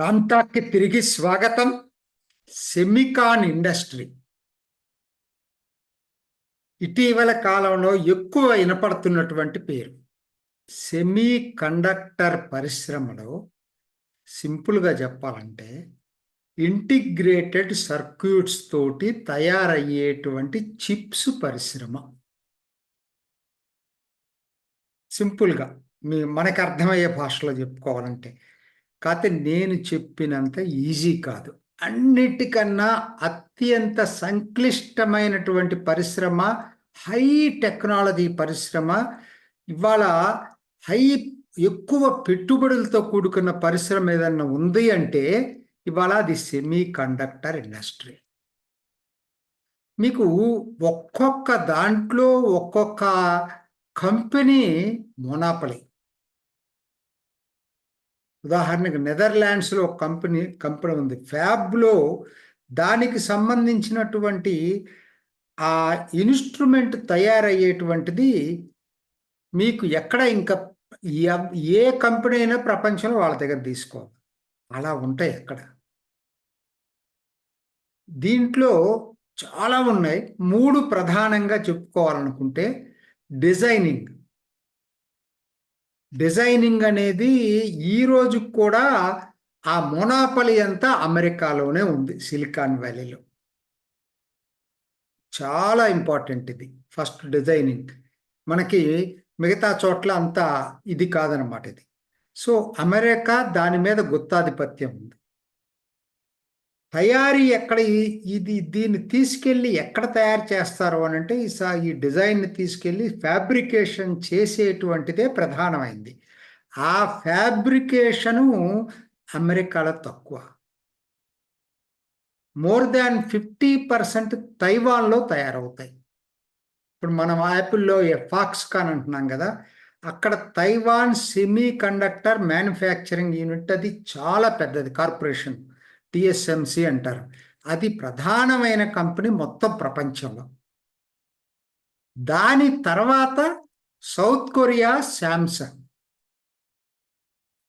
రామ్టాక్కి తిరిగి స్వాగతం SEMICON industry. ఇటీవల కాలంలో ఎక్కువ వినపడుతున్నటువంటి పేరు. సెమీ కండక్టర్ పరిశ్రమలో సింపుల్గా చెప్పాలంటే ఇంటిగ్రేటెడ్ సర్క్యూట్స్ తోటి తయారయ్యేటువంటి చిప్స్ పరిశ్రమ. సింపుల్గా మీ మనకు అర్థమయ్యే భాషలో చెప్పుకోవాలంటే కాకపోతే నేను చెప్పినంత ఈజీ కాదు. అన్నిటికన్నా అత్యంత సంక్లిష్టమైనటువంటి పరిశ్రమ హై టెక్నాలజీ పరిశ్రమ ఇవాళ హై ఎక్కువ పెట్టుబడులతో కూడుకున్న పరిశ్రమ ఏదన్నా ఉంది అంటే ఇవాళ ది సెమీ కండక్టర్ ఇండస్ట్రీ మీకు ఒక్కొక్క దాంట్లో ఒక్కొక్క కంపెనీ మొనాపలి. ఉదాహరణకు నెదర్లాండ్స్లో ఒక కంపెనీ కంపెనీ ఉంది. ఫ్యాబ్లో దానికి సంబంధించినటువంటి ఆ ఇన్స్ట్రుమెంట్ తయారయ్యేటువంటిది మీకు ఎక్కడ ఇంకా ఏ కంపెనీ అయినా ప్రపంచంలో వాళ్ళ దగ్గర తీసుకోవాలి. అలా ఉంటాయి అక్కడ. దీంట్లో చాలా ఉన్నాయి. మూడు ప్రధానంగా చెప్పుకోవాలనుకుంటే డిజైనింగ్. డిజైనింగ్ అనేది ఈ రోజు కూడా ఆ మొనాపలి అంతా అమెరికాలోనే ఉంది సిలికాన్ వ్యాలీలో. చాలా ఇంపార్టెంట్ ఇది ఫస్ట్ డిజైనింగ్. మనకి మిగతా చోట్ల అంతా ఇది కాదనమాట ఇది. సో అమెరికా దాని మీద గుత్తాధిపత్యం ఉంది. తయారీ ఎక్కడ ఇది దీన్ని తీసుకెళ్ళి ఎక్కడ తయారు చేస్తారు అని అంటే ఈ డిజైన్ని తీసుకెళ్ళి ఫ్యాబ్రికేషన్ చేసేటువంటిదే ప్రధానమైంది. ఆ ఫ్యాబ్రికేషను అమెరికాలో తక్కువ. మోర్ దాన్ ఫిఫ్టీ పర్సెంట్ తైవాన్లో తయారవుతాయి. ఇప్పుడు మనం యాపిల్లో ఫాక్స్కాన్ అంటున్నాం కదా అక్కడ Taiwan semiconductor manufacturing unit అది చాలా పెద్దది కార్పొరేషన్. టిఎస్ఎంసి అంటారు. అది ప్రధానమైన కంపెనీ మొత్తం ప్రపంచంలో. దాని తర్వాత సౌత్ కొరియా శాంసంగ్.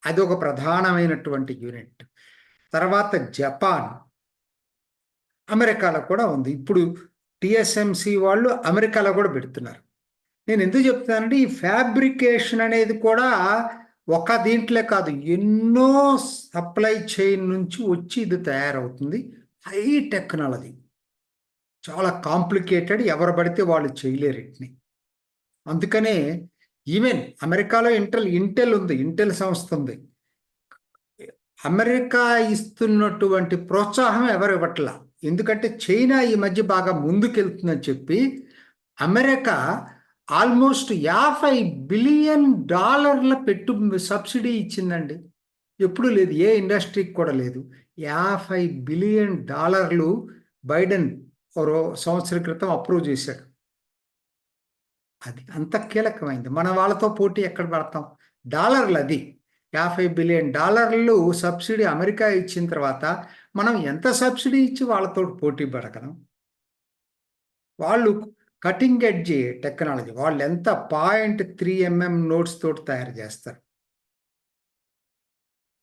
అది ఒక ప్రధానమైనటువంటి యూనిట్. తర్వాత జపాన్. అమెరికాలో కూడా ఉంది. ఇప్పుడు టిఎస్ఎంసి వాళ్ళు అమెరికాలో కూడా పెడుతున్నారు. నేను ఎందుకు చెప్తున్నానంటే ఈ ఫ్యాబ్రికేషన్ అనేది కూడా ఒక దీంట్లో కాదు ఎన్నో సప్లై చైన్ నుంచి వచ్చి ఇది తయారవుతుంది. High technology. చాలా కాంప్లికేటెడ్ ఎవరు పడితే వాళ్ళు చేయలేరు వీటిని అందుకనే ఈవెన్ అమెరికాలో ఇంటెల్ ఇంటెల్ ఉంది ఇంటెల్ సంస్థ ఉంది. అమెరికా ఇస్తున్నటువంటి ప్రోత్సాహం ఎవరు ఇవ్వట్లా? ఎందుకంటే చైనా ఈ మధ్య బాగా ముందుకెళ్తుందని చెప్పి అమెరికా ఆల్మోస్ట్ యాభై బిలియన్ డాలర్ల పెట్టు సబ్సిడీ ఇచ్చిందండి. ఎప్పుడు లేదు ఏ ఇండస్ట్రీకి కూడా లేదు. యాభై బిలియన్ డాలర్లు బైడెన్ సంవత్సరం క్రితం అప్రూవ్ చేశాడు అది అంత కీలకమైంది. మన వాళ్ళతో పోటీ ఎక్కడ పడతాం? డాలర్లు అది యాభై బిలియన్ డాలర్లు సబ్సిడీ అమెరికా ఇచ్చిన తర్వాత మనం ఎంత సబ్సిడీ ఇచ్చి వాళ్ళతో పోటీ పడగలం? వాళ్ళు కటింగ్ ఎడ్జ్ టెక్నాలజీ. వాళ్ళు ఎంత పాయింట్ త్రీ ఎంఎం నోట్స్ తోటి తయారు చేస్తారు.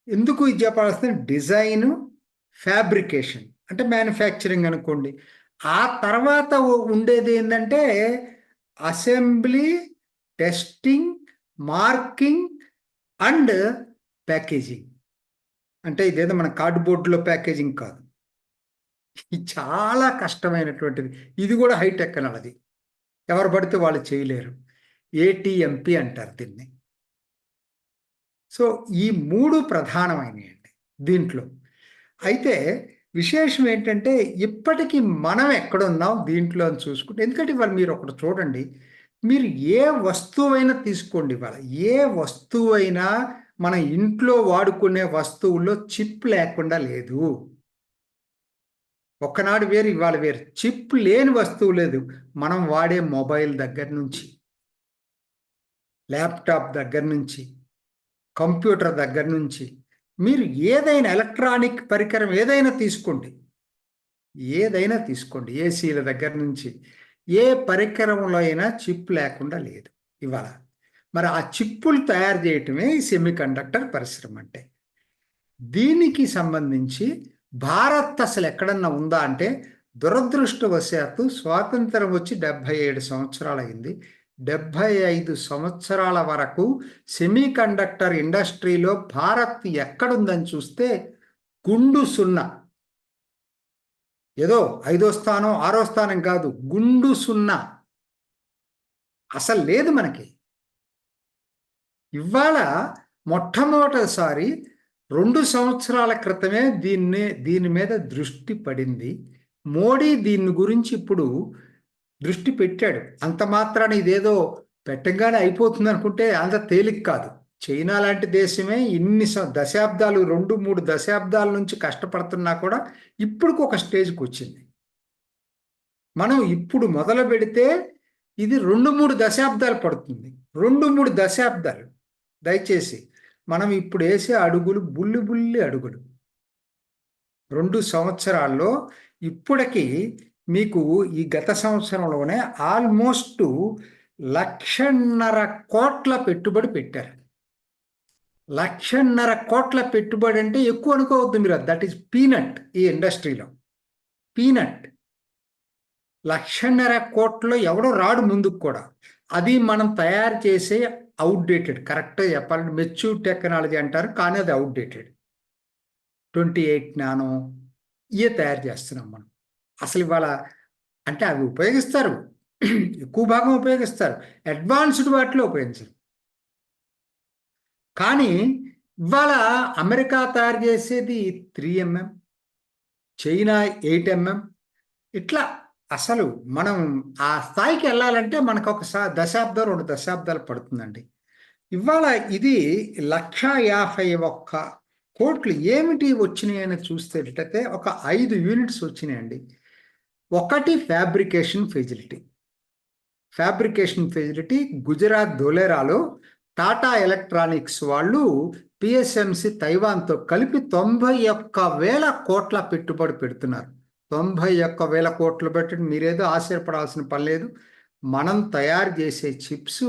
ఎందుకు ఇది చెప్పాల్సిన డిజైన్ ఫ్యాబ్రికేషన్. అంటే మ్యానుఫ్యాక్చరింగ్ అనుకోండి. ఆ తర్వాత ఉండేది ఏంటంటే assembly testing marking and packaging. అంటే ఇదేదో మన కార్డ్బోర్డ్లో ప్యాకేజింగ్ కాదు. చాలా కష్టమైనటువంటిది. ఇది కూడా హై టెక్నాలజీ. ఎవరు పడితే వాళ్ళు చేయలేరు. ఏటీఎంపీ అంటారు దీన్ని. సో ఈ మూడు ప్రధానమైనవి దీంట్లో. అయితే విశేషం ఏంటంటే ఇప్పటికీ మనం ఎక్కడున్నాం దీంట్లో అని చూసుకుంటే ఎందుకంటే ఇవాళ మీరు ఒకటి చూడండి మీరు ఏ వస్తువైనా తీసుకోండి ఇవాళ. ఏ వస్తువైనా మన ఇంట్లో వాడుకునే వస్తువుల్లో చిప్ లేకుండా లేదు. ఒక్కనాడు వేరు ఇవాళ వేరు. చిప్ లేని వస్తువు లేదు. మనం వాడే మొబైల్ దగ్గర నుంచి ల్యాప్టాప్ దగ్గర నుంచి కంప్యూటర్ దగ్గర నుంచి మీరు ఏదైనా ఎలక్ట్రానిక్ పరికరం ఏదైనా తీసుకోండి. ఏదైనా తీసుకోండి. ఏసీల దగ్గర నుంచి ఏ పరికరంలో అయినా చిప్ లేకుండా లేదు ఇవాళ. మరి ఆ చిప్పులు తయారు చేయటమే ఈ సెమీ కండక్టర్ పరిశ్రమ అంటే. దీనికి సంబంధించి భారత్ అసలు ఎక్కడన్నా ఉందా అంటే దురదృష్టవశాత్తు స్వాతంత్రం వచ్చి డెబ్భై ఏడు సంవత్సరాలు అయింది డెబ్భై ఐదు సంవత్సరాల వరకు సెమీ కండక్టర్ ఇండస్ట్రీలో భారత్ ఎక్కడుందని చూస్తే గుండు సున్నా. ఏదో ఐదో స్థానం ఆరో స్థానం కాదు గుండు సున్నా. అసలు లేదు మనకి. ఇవాళ మొట్టమొదటిసారి రెండు సంవత్సరాల క్రితమే దీన్ని దీని మీద దృష్టి పడింది. మోడీ దీని గురించి ఇప్పుడు దృష్టి పెట్టాడు. అంత మాత్రాన ఇదేదో పెట్టంగానే అయిపోతుంది అనుకుంటే అంత తేలిక కాదు. చైనా లాంటి దేశమే ఇన్ని దశాబ్దాలు రెండు మూడు దశాబ్దాల నుంచి కష్టపడుతున్నా కూడా ఇప్పుడుకు ఒక స్టేజ్కి వచ్చింది. మనం ఇప్పుడు మొదలు పెడితే ఇది రెండు మూడు దశాబ్దాలు పడుతుంది. రెండు మూడు దశాబ్దాలు. దయచేసి మనం ఇప్పుడు వేసే అడుగులు బుల్లి బుల్లి అడుగులు. రెండు సంవత్సరాల్లో ఇప్పటికి మీకు ఈ గత సంవత్సరంలోనే ఆల్మోస్ట్ లక్షన్నర కోట్ల పెట్టుబడి పెట్టారు. లక్షన్నర కోట్ల పెట్టుబడి అంటే ఎక్కువ అనుకోవద్దు మీరు దట్ ఈస్ పీనట్ ఈ ఇండస్ట్రీలో. పీనట్. లక్షన్నర కోట్లో ఎవడో రాడు ముందుకు కూడా. అది మనం తయారు చేసే అవుట్డేటెడ్ కరెక్ట్గా చెప్పాలంటే మెచ్యూర్ టెక్నాలజీ అంటారు కానీ అది అవుట్డేటెడ్ ట్వంటీ ఎయిట్ నానో ఇవే తయారు చేస్తున్నాం మనం. అసలు ఇవాళ అంటే అవి ఉపయోగిస్తారు. ఎక్కువ భాగం ఉపయోగిస్తారు. అడ్వాన్స్డ్ వాటిలో ఉపయోగించరు. కానీ ఇవాళ అమెరికా తయారు చేసేది three MM China eight MM ఇట్లా అసలు మనం ఆ స్థాయికి వెళ్ళాలంటే మనకు ఒక దశాబ్దం రెండు దశాబ్దాలు పడుతుందండి. ఇవాళ ఇది లక్ష యాభై ఒక్క కోట్లు ఏమిటి వచ్చినాయి అని చూసేటట్టయితే ఒక ఐదు యూనిట్స్ వచ్చినాయండి. ఒకటి fabrication facility. Fabrication facility Gujarat ధోలేరాలో Tata electronics వాళ్ళు పిఎస్ఎంసి తైవాన్తో కలిపి తొంభై ఒక్క వేల కోట్ల పెట్టుబడి పెడుతున్నారు. తొంభై ఒక్క వేల కోట్లు పెట్టి మీరేదో ఆశ్చర్యపడాల్సిన పని లేదు. మనం తయారు చేసే చిప్స్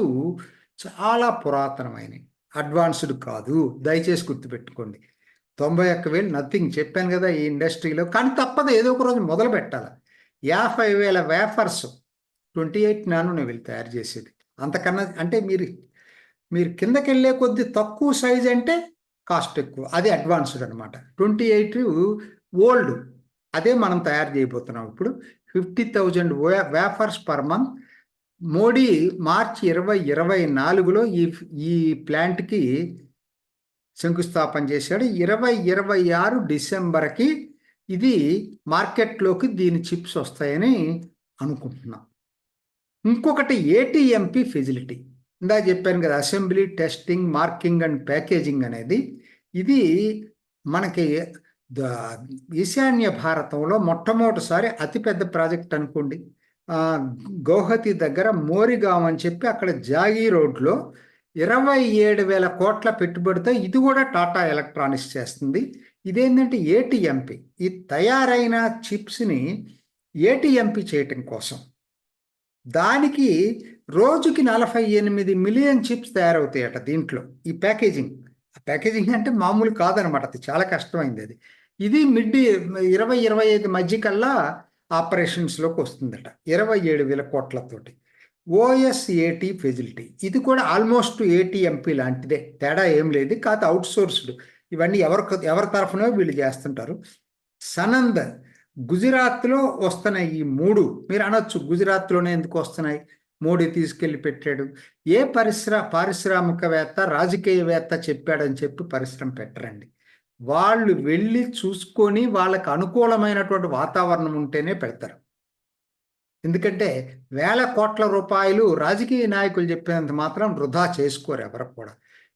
చాలా పురాతనమైనవి అడ్వాన్స్డ్ కాదు. దయచేసి గుర్తుపెట్టుకోండి. తొంభై ఒక్క వేలు నథింగ్ చెప్పాను కదా ఈ ఇండస్ట్రీలో. కానీ తప్పదు. ఏదో ఒక రోజు మొదలు పెట్టాలి. యాభై వేల వేఫర్స్ ట్వంటీ ఎయిట్ నాను నేను వీళ్ళు తయారు చేసేది. అంతకన్నా అంటే మీరు మీరు కిందకి వెళ్ళే కొద్ది తక్కువ సైజ్ అంటే కాస్ట్ ఎక్కువ. అది అడ్వాన్స్డ్ అనమాట ట్వంటీ ఎయిట్ ఓల్డ్. అదే మనం తయారు చేయబోతున్నాం. ఇప్పుడు fifty thousand wafers per month. Modi మార్చి ఇరవై ఇరవై నాలుగులో ఈ ఈ ప్లాంట్కి శంకుస్థాపన చేశాడు. ఇరవై ఇరవై ఆరు డిసెంబర్కి ఇది మార్కెట్లోకి దీని చిప్స్ వస్తాయని అనుకుంటున్నాం. ఇంకొకటి ఏటీఎంపీ ఫెసిలిటీ. ఇందా చెప్పాను కదా assembly testing marking and packaging అనేది. ఇది మనకి ఈశాన్య భారతంలో మొట్టమొదటిసారి అతిపెద్ద ప్రాజెక్ట్ అనుకోండి. గౌహతి దగ్గర మోరిగాం అని చెప్పి అక్కడ జాగీ రోడ్లో ఇరవై ఏడు వేల కోట్ల పెట్టుబడితో ఇది కూడా టాటా ఎలక్ట్రానిక్స్ చేస్తుంది. ఇదేంటంటే ఏటీఎంపి. ఈ తయారైన చిప్స్ని ఏటీఎంపి చేయటం కోసం. దానికి రోజుకి నలభై ఎనిమిది మిలియన్ చిప్స్ తయారవుతాయట దీంట్లో. ఈ ప్యాకేజింగ్. ప్యాకేజింగ్ అంటే మామూలు కాదనమాట. అది చాలా కష్టమైంది అది. ఇది మిడ్ ఇరవై ఇరవై ఐదు మధ్య కల్లా ఆపరేషన్స్లోకి వస్తుందట. ఇరవై ఏడు వేల కోట్లతోటి. OSAT facility. ఇది కూడా ఆల్మోస్ట్ ఏటీఎంపీ లాంటిదే. తేడా ఏం లేదు. కాదు అవుట్ సోర్స్డ్ ఇవన్నీ ఎవరి ఎవరి తరఫునో వీళ్ళు చేస్తుంటారు. సనంద్ గుజరాత్లో వస్తున్నాయి ఈ మూడు మీరు అనొచ్చు గుజరాత్లోనే ఎందుకు వస్తున్నాయి? మోడీ తీసుకెళ్ళి పెట్టాడు. ఏ పరిశ్రమ పారిశ్రామికవేత్త రాజకీయవేత్త చెప్పాడని చెప్పి పరిశ్రమ పెట్టరండి. వాళ్ళు వెళ్ళి చూసుకొని వాళ్ళకు అనుకూలమైనటువంటి వాతావరణం ఉంటేనే పెడతారు. ఎందుకంటే వేల కోట్ల రూపాయలు రాజకీయ నాయకులు చెప్పినంత మాత్రం వృధా చేసుకోరు ఎవరు కూడా.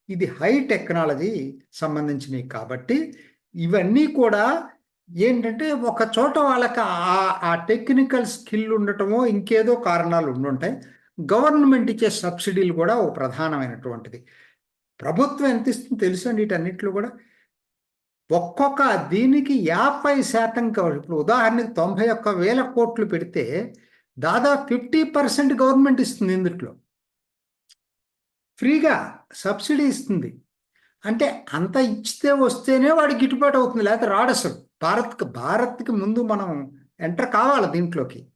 ఇది హై టెక్నాలజీ సంబంధించినవి కాబట్టి ఇవన్నీ కూడా ఏంటంటే ఒక చోట వాళ్ళకి ఆ టెక్నికల్ స్కిల్ ఉండటమో ఇంకేదో కారణాలు ఉండుంటాయి. గవర్నమెంట్ ఇచ్చే సబ్సిడీలు కూడా ఒక ప్రధానమైనటువంటిది. ప్రభుత్వం ఎంత ఇస్తుంది తెలుసు అండి వీటన్నిటిలో కూడా? ఒక్కొక్క దీనికి యాభై శాతం ఇప్పుడు ఉదాహరణకి తొంభై ఒక్క వేల కోట్లు పెడితే దాదాపు ఫిఫ్టీ పర్సెంట్ గవర్నమెంట్ ఇస్తుంది ఇందుట్లో. ఫ్రీగా సబ్సిడీ ఇస్తుంది. అంటే అంత ఇచ్చితే వస్తేనే వాడికి గిట్టుబాటు అవుతుంది లేకపోతే రాడు అసలు. భారత్కి భారత్కి ముందు మనం ఎంటర్ కావాలి దీంట్లోకి.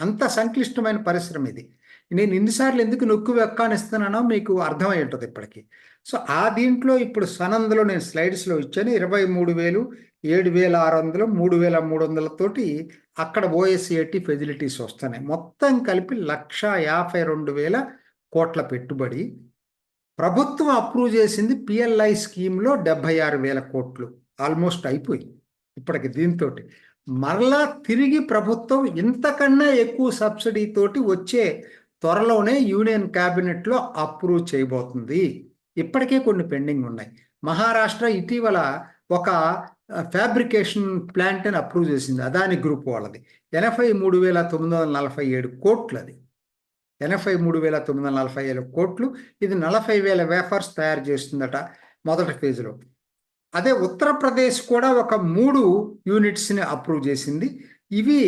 అంత సంక్లిష్టమైన పరిశ్రమ ఇది. నేను ఇన్నిసార్లు ఎందుకు నొక్కు వెక్కానిస్తున్నానో మీకు అర్థమై ఉంటుంది ఇప్పటికి. సో ఆ దీంట్లో ఇప్పుడు సనందులో నేను స్లైడ్స్లో ఇచ్చాను. ఇరవై మూడు వేలు ఏడు వేల ఆరు వందలు మూడు వేల మూడు వందలతోటి అక్కడ ఓఎస్ఏటి ఫెసిలిటీస్ వస్తున్నాయి. మొత్తం కలిపి లక్ష యాభై రెండు వేల కోట్ల పెట్టుబడి. ప్రభుత్వం అప్రూవ్ చేసింది పిఎల్ఐ స్కీమ్లో డెబ్బై ఆరు వేల కోట్లు. ఆల్మోస్ట్ అయిపోయింది ఇప్పటికి దీంతో మరలా తిరిగి ప్రభుత్వం ఇంతకన్నా ఎక్కువ సబ్సిడీతోటి వచ్చే త్వరలోనే యూనియన్ క్యాబినెట్లో అప్రూవ్ చేయబోతుంది. ఇప్పటికే కొన్ని పెండింగ్ ఉన్నాయి. మహారాష్ట్ర ఇటీవల ఒక ఫ్యాబ్రికేషన్ ప్లాంట్ అని అప్రూవ్ చేసింది. అదాని గ్రూప్ వాళ్ళది. ఎనభై మూడు వేల తొమ్మిది వందల నలభై ఏడు కోట్లు అది ఎనభై మూడు వేల తొమ్మిది వందల నలభై ఏడు కోట్లు. ఇది నలభై వేల వేఫర్స్ తయారు చేస్తుందట మొదటి ఫేజ్లో. అదే ఉత్తరప్రదేశ్ కూడా ఒక మూడు యూనిట్స్ని అప్రూవ్ చేసింది. ఇవి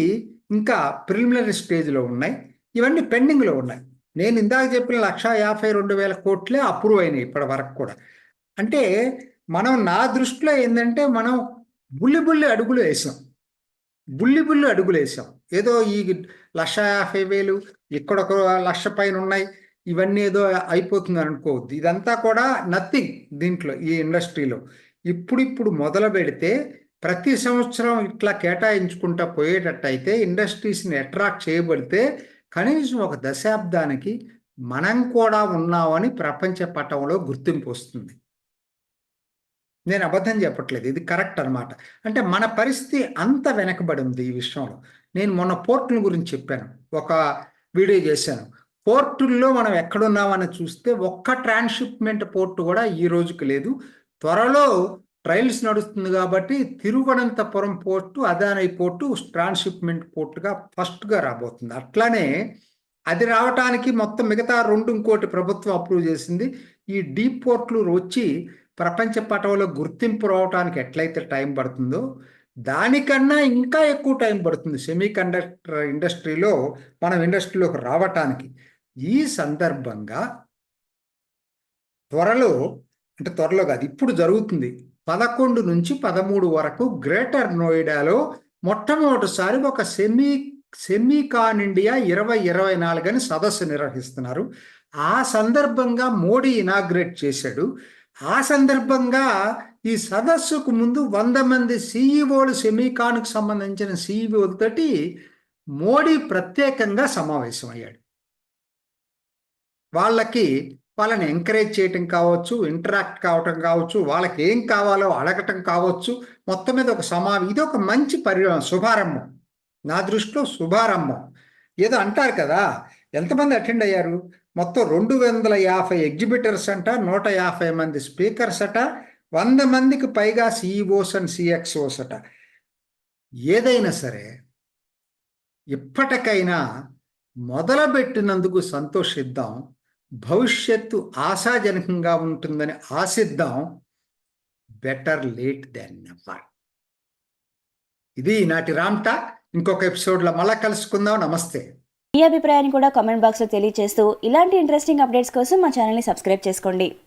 ఇంకా ప్రిలిమినరీ స్టేజ్లో ఉన్నాయి. ఇవన్నీ పెండింగ్లో ఉన్నాయి. నేను ఇందాక చెప్పిన లక్షా యాభై రెండు వేల కోట్లే అప్రూవ్ అయినాయి ఇప్పటి వరకు కూడా. అంటే మనం నా దృష్టిలో ఏంటంటే మనం బుల్లి బుల్లి అడుగులు వేసాం. బుల్లి బుల్లి అడుగులు వేసాం. ఏదో ఈ లక్ష యాభై వేలు ఇక్కడ ఒక లక్ష పైన ఉన్నాయి ఇవన్నీ ఏదో అయిపోతుంది అనుకోవద్దు. ఇదంతా కూడా నథింగ్ దీంట్లో ఈ ఇండస్ట్రీలో. ఇప్పుడిప్పుడు మొదలు పెడితే ప్రతి సంవత్సరం ఇట్లా కేటాయించుకుంటా పోయేటట్టయితే ఇండస్ట్రీస్ని అట్రాక్ట్ చేయబడితే కనీసం ఒక దశాబ్దానికి మనం కూడా ఉన్నామని ప్రపంచ పటంలో గుర్తింపు వస్తుంది. నేను అబద్ధం చెప్పట్లేదు. ఇది కరెక్ట్ అన్నమాట. అంటే మన పరిస్థితి అంత వెనకబడి ఉంది ఈ విషయంలో. నేను మొన్న పోర్టుల గురించి చెప్పాను. ఒక వీడియో చేశాను. పోర్టుల్లో మనం ఎక్కడున్నామని చూస్తే ఒక్క ట్రాన్స్షిప్మెంట్ పోర్టు కూడా ఈ రోజుకి లేదు. త్వరలో ట్రయల్స్ నడుస్తుంది కాబట్టి Thiruvananthapuram port Adani port transshipment పోర్టుగా ఫస్ట్గా రాబోతుంది. అట్లానే అది రావటానికి మొత్తం మిగతా రెండు ఇంకోటి ప్రభుత్వం అప్రూవ్ చేసింది. ఈ డీప్ పోర్ట్లు వచ్చి ప్రపంచ పటంలో గుర్తింపు రావడానికి ఎట్లయితే టైం పడుతుందో దానికన్నా ఇంకా ఎక్కువ టైం పడుతుంది సెమీ కండక్టర్ ఇండస్ట్రీలో మనం ఇండస్ట్రీలోకి రావటానికి. ఈ సందర్భంగా త్వరలో అంటే త్వరలో కాదు ఇప్పుడు జరుగుతుంది. పదకొండు నుంచి పదమూడు వరకు గ్రేటర్ నోయిడాలో మొట్టమొదటిసారి ఒక సెమీ సెమీకాన్ ఇండియా ఇరవై ఇరవై నాలుగు అని సదస్సు నిర్వహిస్తున్నారు. ఆ సందర్భంగా మోడీ ఇనాగ్రేట్ చేశాడు. ఆ సందర్భంగా ఈ సదస్సుకు ముందు వంద మంది సీఈఓలు సెమీకాన్కు సంబంధించిన సీఈఓలతోటి మోడీ ప్రత్యేకంగా సమావేశమయ్యాడు. వాళ్ళకి వాళ్ళని ఎంకరేజ్ చేయటం కావచ్చు ఇంటరాక్ట్ కావటం కావచ్చు వాళ్ళకి ఏం కావాలో అడగటం కావచ్చు మొత్తం మీద ఒక సమా ఇది ఒక మంచి పరి శుభారంభం. నా దృష్టిలో శుభారంభం. ఏదో అంటారు కదా ఎంతమంది అటెండ్ అయ్యారు? మొత్తం రెండు వందల యాభై ఎగ్జిబిటర్స్ అంట నూట యాభై మంది స్పీకర్స్ అట వంద మందికి పైగా సిఇఓస్ అండ్ సిఎక్స్ఓస్ అట. ఏదైనా సరే ఇప్పటికైనా మొదలుపెట్టినందుకు సంతోషిద్దాం. భవిష్యత్తు ఆశాజనకంగా ఉంటుందని ఆశిద్దాం. బెటర్ లేట్ దెన్ నెవర్ ఇది ఈనాటి రామ్ టాక్. ఇంకొక ఎపిసోడ్లో మళ్ళా కలుసుకుందాం. నమస్తే. మీ అభిప్రాయాన్ని కూడా కామెంట్ బాక్స్లో తెలియజేస్తూ ఇలాంటి ఇంట్రెస్టింగ్ అప్డేట్స్ కోసం మా ఛానల్ని సబ్స్క్రైబ్ చేసుకోండి.